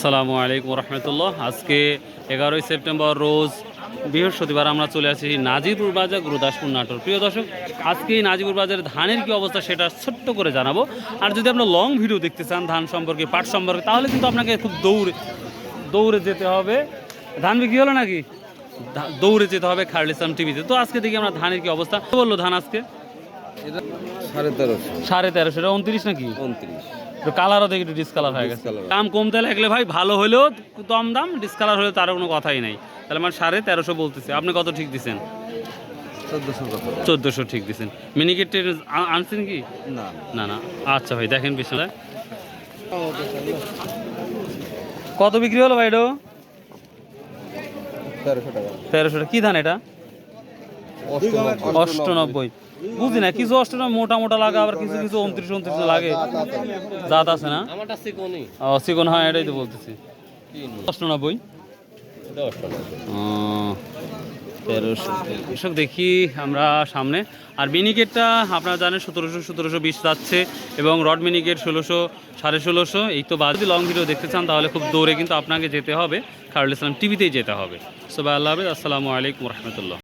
আসসালামু আলাইকুম রহমতুল্লাহ। আজকে এগারোই সেপ্টেম্বর রোজ বৃহস্পতিবার আমরা চলে আসি নাজিরপুর বাজার গুরুদাসপুর নাটোর। প্রিয় দর্শক আজকে এই নাজিরপুর বাজারের ধানের কি অবস্থা সেটা ছোট্ট করে জানাব। আর যদি আপনার লং ভিডিও দেখতে চান ধান সম্পর্কে পাট সম্পর্কে তাহলে কিন্তু আপনাকে খুব দৌড়ে দৌড়ে যেতে হবে। ধান বিক্রি হলো নাকি? দৌড়ে যেতে হবে খারুল ইসলাম টিভিতে তো আজকে দেখি আমরা ধানের কি অবস্থা। বলল ধান আজকে? সাড়ে তেরোশো। সাড়ে তেরোশো এটা উনত্রিশ নাকি? উনত্রিশ। কালারও দেখি একটু ডিসকালার হয়ে গেছে। দাম কমতে লাগলে ভাই ভালো হলেও কম দাম ডিসকালার হলে তার কোনো কথাই নাই। তাহলে আমার সাড়ে তেরোশো বলতেছে। আপনি কত ঠিক দিচ্ছেন চোদ্দশো ঠিক দিচ্ছেন মিনিকেট আনছেন কি? না। না না। আচ্ছা ভাই দেখেন পিছনে। কত বিক্রি হলো ভাই এটা তেরোশো টাকা। তেরোশো কি ধান এটা? অষ্টনব্বই। বুঝি না কিছু অষ্টনব্বই মোটা মোটা লাগে আবার কিছু কিছু উনত্রিশ উনত্রিশ লাগে। জাত আছে না? ও চিকন হয় এটাই তো বলতেছি। অষ্টনব্বই? তেরোশো এসব দেখি আমরা সামনে। আর মিনিকেটটা আপনারা জানেন সতেরোশো সতেরোশো বিশ যাচ্ছে এবং রড মিনিকেট ষোলোশো সাড়ে ষোলোশো এই তো বাদ যদি লং ভিডিও দেখতে চান তাহলে খুব দৌড়ে কিন্তু আপনাকে যেতে হবে। খারুল ইসলাম টিভিতেই যেতে হবে। সবাই আল্লাহ হাফিজ। আসসালামু আলাইকুম রহমতুল্লাহ।